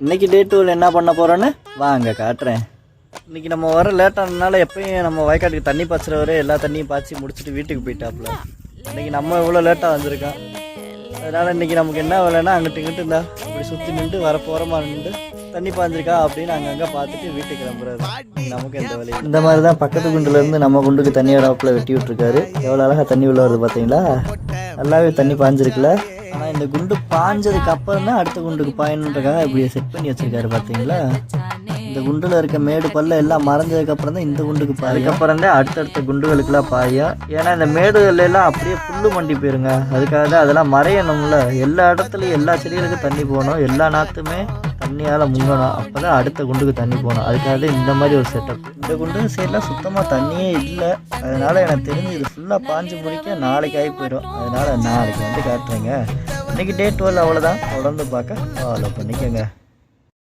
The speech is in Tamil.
இன்றைக்கி டே டூவில் என்ன பண்ண போகிறோன்னு வாங்க காட்டுறேன். இன்றைக்கி நம்ம வர லேட்டானதுனால எப்பயும் நம்ம வயக்காட்டுக்கு தண்ணி பாய்ச்சுறவரே எல்லா தண்ணியும் பாய்ச்சி முடிச்சுட்டு வீட்டுக்கு போயிட்டாப்புல. இன்னைக்கு நம்ம இவ்வளோ லேட்டாக வந்திருக்கோம். அதனால் இன்னைக்கு நமக்கு என்ன வேலைன்னா அங்கிட்டு இங்கிட்டு இருந்தா இப்படி சுற்றி நின்று வர போகிறமா நின்று தண்ணி பாய்ஞ்சிருக்கா அப்படின்னு அங்கங்கே பார்த்துட்டு வீட்டுக்கு கிளம்புறாரு. நமக்கு எந்த வேலையும் இந்த மாதிரி தான் பக்கத்து குண்டுலேருந்து நம்ம குண்டுக்கு தண்ணி வராப்புல வெட்டி விட்டுருக்காரு. எவ்வளோ அழகாக தண்ணி உள்ள வருது பார்த்தீங்களா நல்லாவே தண்ணி பாய்ஞ்சிருக்குல்ல இந்த குண்டு பாஞ்சதுக்கு அப்புறம் தான் அடுத்த குண்டுக்கு பாயணுன்றக்காக இப்படி செட் பண்ணி வச்சிருக்காரு பார்த்தீங்களா இந்த குண்டில் இருக்க மேடு பல்ல எல்லாம் மறைஞ்சதுக்கு அப்புறம் தான் இந்த குண்டுக்கு பாயும் அதுக்கப்புறம் தான் அடுத்தடுத்த குண்டுகளுக்கெல்லாம் பாயும் ஏன்னா இந்த மேடுகள்ல எல்லாம் அப்படியே புல்லு மண்டி போயிருங்க. அதுக்காக தான் அதெல்லாம் மறையணும்ல. எல்லா இடத்துலையும் எல்லா செடிகளுக்கும் தண்ணி போகணும். எல்லா நாற்றுமே தண்ணியால் முங்கணும். அப்போ தான் அடுத்த குண்டுக்கு தண்ணி போகணும். அதுக்காக தான் இந்த மாதிரி ஒரு செட்டப் இந்த குண்டு சைடெலாம் சுத்தமாக தண்ணியே இல்லை. அதனால் எனக்கு தெரிஞ்சு இது ஃபுல்லாக பாஞ்சு முடிக்க நாளைக்கு ஆகி போயிடும். அதனால் நாளைக்கு வந்து காட்டுறேங்க. இன்னைக்கு டே டுவெல் அவ்வளோதான் தொடர்ந்து பார்க்க ஃபாலோ பண்ணிக்கோங்க.